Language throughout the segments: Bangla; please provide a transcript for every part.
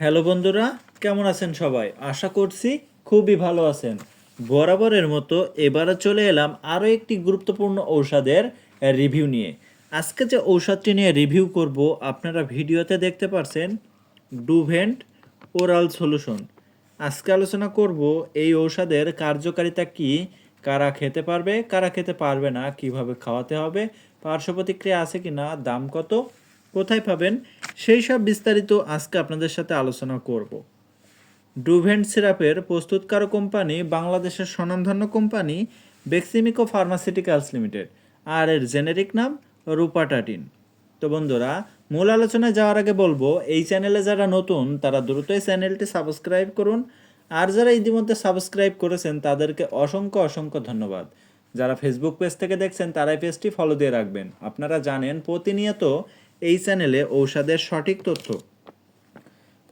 হ্যালো বন্ধুরা, কেমন আছেন সবাই? আশা করছি খুবই ভালো আছেন। বরাবরের মতো এবারে চলে এলাম আরও একটি গুরুত্বপূর্ণ ঔষধের রিভিউ নিয়ে। আজকে যে ঔষধটি নিয়ে রিভিউ করব, আপনারা ভিডিওতে দেখতে পারছেন ডুভেন্ট ওরাল সলিউশন। আজকে আলোচনা করব এই ঔষধের কার্যকারিতা কি, কারা খেতে পারবে, কারা খেতে পারবে না, কীভাবে খাওয়াতে হবে পার্শ্ব প্রতিক্রিয়া আছে কি না দাম কত কোথায় পাবেন? সেই সব বিস্তারিত আজকে আপনাদের সাথে আলোচনা করব। ডুভেন্ট সিরাপের প্রস্তুতকারক কোম্পানি বাংলাদেশের স্বনামধন্য কোম্পানি বেক্সিমিকো ফার্মাসিউটিক্যালস লিমিটেড, আর এর জেনেরিক নাম রূপাটাটিন। তো বন্ধুরা, মূল আলোচনায় যাওয়ার আগে বলব, এই চ্যানেলে যারা নতুন, তারা দ্রুত এই চ্যানেলটি সাবস্ক্রাইব করুন। আর যারা ইতিমধ্যে সাবস্ক্রাইব করেছেন, তাদেরকে অসংখ্য অসংখ্য ধন্যবাদ। যারা ফেসবুক পেজ থেকে দেখছেন, তারাই পেজটি ফলো দিয়ে রাখবেন। আপনারা জানেন, প্রতিনিয়ত এই চ্যানেলে ঔষধের সঠিক তথ্য।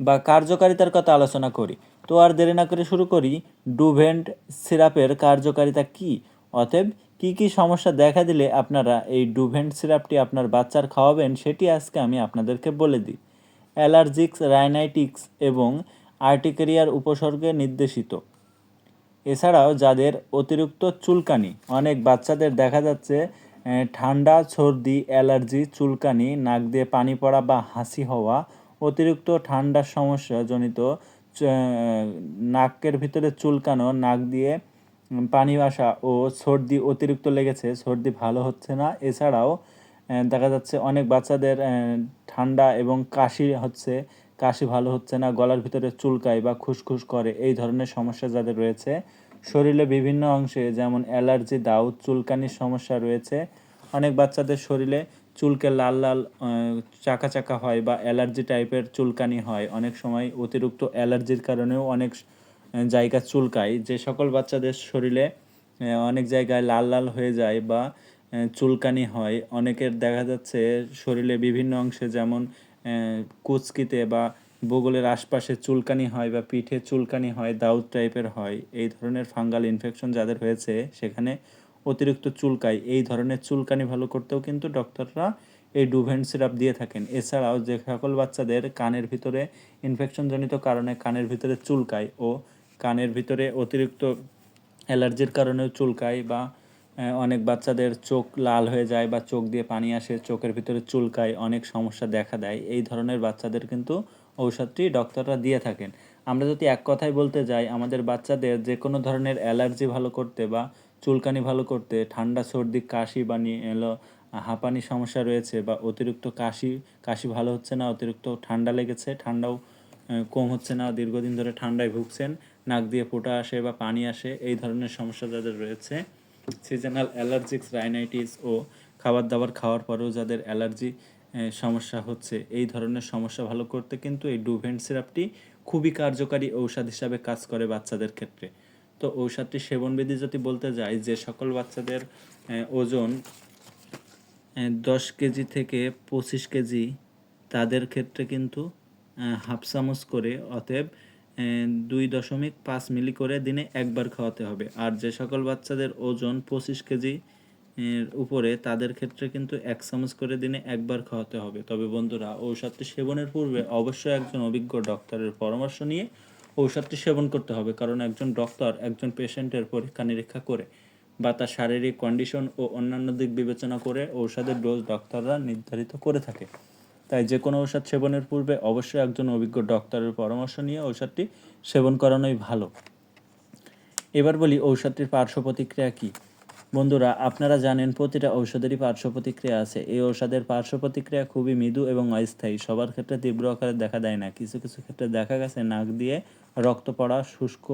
বা কার্যকারিতার কথা আলোচনা করি। তো আর দেরি না করে শুরু করি, ডুভেন্ট সিরাপের কার্যকারিতা কি? অতএব কি কি সমস্যা দেখা দিলে আপনারা এই ডুভেন্ট সিরাপটি আপনার বাচ্চার খাওয়াবেন সেটি আজকে আমি আপনাদেরকে বলে দিই। অ্যালার্জিক্স, রাইনাইটিক্স এবং আর্টিকেরিয়ার উপসর্গে নির্দেশিত। এছাড়াও যাদের অতিরিক্ত চুলকানি, অনেক বাচ্চাদের দেখা যাচ্ছে ঠান্ডা, সর্দি, অ্যালার্জি, চুলকানি, নাক দিয়ে পানি পড়া বা হাসি হওয়া, অতিরিক্ত ঠান্ডার সমস্যা জনিত নাকের ভিতরে চুলকানো, নাক দিয়ে পানি আসা ও সর্দি অতিরিক্ত লেগেছে, সর্দি ভালো হচ্ছে না। এছাড়াও দেখা যাচ্ছে অনেক বাচ্চাদের ঠান্ডা এবং কাশি হচ্ছে, কাশি ভালো হচ্ছে না, গলার ভিতরে চুলকায় বা খুসখুস করে, এই ধরনের সমস্যা যাদের রয়েছে। শরীরে বিভিন্ন অংশে, যেমন অ্যালার্জি, দাউদ, চুলকানির সমস্যা রয়েছে। অনেক বাচ্চাদের শরীরে চুলকে লাল লাল চাকা চাকা হয় বা অ্যালার্জি টাইপের চুলকানি হয়। অনেক সময় অতিরিক্ত অ্যালার্জির কারণেও অনেক জায়গা চুলকায়। যে সকল বাচ্চাদের শরীরে অনেক জায়গায় লাল লাল হয়ে যায় বা চুলকানি হয়, অনেকের দেখা যাচ্ছে শরীরে বিভিন্ন অংশে, যেমন কুচকিতে বা বগলের আশপাশে চুলকানি হয় বা পিঠে চুলকানি হয়, দাউদ টাইপের হয়, এই ধরনের ফাঙ্গাল ইনফেকশন যাদের হয়েছে সেখানে অতিরিক্ত চুলকায়। এই ধরনের চুলকানি ভালো করতেও কিন্তু ডক্টররা এই ডুভেন্ট সিরাপ দিয়ে থাকেন। এছাড়াও যে সকল বাচ্চাদের কানের ভিতরে ইনফেকশনজনিত কারণে কানের ভিতরে চুলকায় ও কানের ভিতরে অতিরিক্ত অ্যালার্জির কারণেও চুলকায় বা অনেক বাচ্চাদের চোখ লাল হয়ে যায় বা চোখ দিয়ে পানি আসে, চোখের ভিতরে চুলকায়, অনেক সমস্যা দেখা দেয়। এই ধরনের বাচ্চাদের কিন্তু ঔষধটি ডক্টররা দিয়ে থাকেন। আমরা যদি এক কথায় বলতে যাই, আমাদের বাচ্চাদের যে কোনো ধরনের অ্যালার্জি ভালো করতে বা চুলকানি ভালো করতে, ঠান্ডা, সর্দি, কাশি বা এলো, হাঁপানি সমস্যা রয়েছে বা অতিরিক্ত কাশি কাশি ভালো হচ্ছে না, অতিরিক্ত ঠান্ডা লেগেছে, ঠান্ডাও কম হচ্ছে না, দীর্ঘদিন ধরে ঠান্ডায় ভুগছেন, নাক দিয়ে ফোটা আসে বা পানি আসে, এই ধরনের সমস্যা যাদের রয়েছে সিজনাল অ্যালার্জিক্স রাইনাইটিস ও খাবার দাবার খাওয়ার পরেও যাদের অ্যালার্জি সমস্যা হচ্ছে। এই ধরনের সমস্যা ভালো করতে কিন্তু এই ডুভেন্ট সিরাপটি খুবই কার্যকারী ঔষধ হিসাবে কাজ করে বাচ্চাদের ক্ষেত্রে। তো ঔষধটি সেবনবিধি যদি বলতে যাই, যে সকল বাচ্চাদের ওজন দশ কেজি থেকে পঁচিশ কেজি, তাদের ক্ষেত্রে কিন্তু হাফ চামচ করে, অতএব দুই দশমিক পাঁচ মিলি করে দিনে একবার খাওয়াতে হবে। আর যে সকল বাচ্চাদের ওজন পঁচিশ কেজি উপরে তাদের ক্ষেত্রে কিন্তু এক চামচ করে দিনে একবার খাওয়াতে হবে। তবে বন্ধুরা ঔষধটি সেবনের পূর্বে অবশ্যই একজন অভিজ্ঞ ডক্টরের পরামর্শ নিয়ে ঔষধটি সেবন করতে হবে। কারণ একজন ডক্টর একজন পেশেন্টের পরীক্ষা নিরীক্ষা করে বা তার শারীরিক কন্ডিশন ও অন্যান্য দিক বিবেচনা করে ঔষধের ডোজ ডক্টররা নির্ধারিত করে থাকে। তাই যে কোনো ঔষধ সেবনের পূর্বে অবশ্যই একজন অভিজ্ঞ ডক্টরের পরামর্শ নিয়ে ঔষধটি সেবন করানোই ভালো। এবার বলি ঔষধটির পার্শ্ব প্রতিক্রিয়া কী? বন্ধুরা, আপনারা জানেন প্রতিটা ঔষধেরই পার্শ্ব প্রতিক্রিয়া আছে। এই ঔষধের পার্শ্ব প্রতিক্রিয়া খুবই মৃদু এবং অস্থায়ী। সবার ক্ষেত্রে তীব্র আকারে দেখা দেয় না। কিছু কিছু ক্ষেত্রে দেখা গেছে নাক দিয়ে রক্ত পড়া, শুষ্ক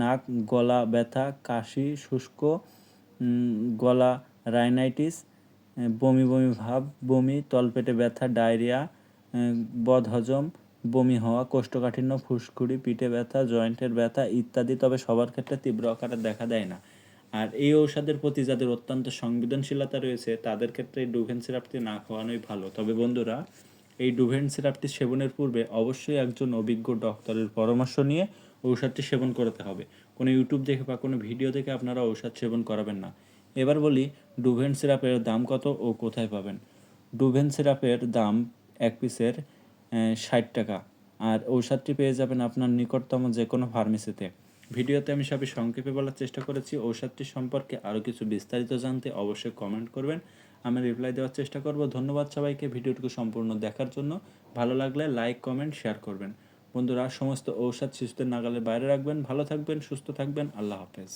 নাক, গলা ব্যথা, কাশি, শুষ্ক গলা রাইনাইটিস বমি বমি ভাব, বমি, তলপেটে ব্যথা, ডায়রিয়া বদহজম, বমি হওয়া, কোষ্ঠকাঠিন্য, ফুসকুড়ি, পিঠে ব্যথা, জয়েন্টের ব্যথা ইত্যাদি। তবে সবার ক্ষেত্রে তীব্র আকারে দেখা দেয় না। আর এই ঔষধের প্রতি যাদের অত্যন্ত সংবেদনশীলতা রয়েছে, তাদের ক্ষেত্রে ডুভেন সিরাপটি না খাওয়ানোই ভালো। তবে বন্ধুরা, এই ডুভেন সিরাপটি সেবনের পূর্বে অবশ্যই একজন অভিজ্ঞ ডক্টরের পরামর্শ নিয়ে ঔষধটি সেবন করতে হবে। কোনো ইউটিউব দেখে বা কোনো ভিডিও দেখে আপনারা ঔষধ সেবন করাবেন না। এবার বলি, ডুভেন সিরাপের দাম কত ও কোথায় পাবেন? ডুভেন সিরাপের দাম এক পিসের ষাট টাকা। আর ঔষধটি পেয়ে যাবেন আপনার নিকটতম যে কোনো ফার্মেসিতে ভিডিওতে আমি সবই সংক্ষেপে বলার চেষ্টা করেছি। ঔষধটি সম্পর্কে আরও কিছু বিস্তারিত জানতে অবশ্যই কমেন্ট করবেন। আমি রিপ্লাই দেওয়ার চেষ্টা করব। ধন্যবাদ সবাইকে ভিডিওটুকু সম্পূর্ণ দেখার জন্য। ভালো লাগলে লাইক কমেন্ট শেয়ার করবেন। বন্ধুরা, সমস্ত ঔষধ শিশুদের নাগালের বাইরে রাখবেন। ভালো থাকবেন, সুস্থ থাকবেন। আল্লাহ হাফেজ।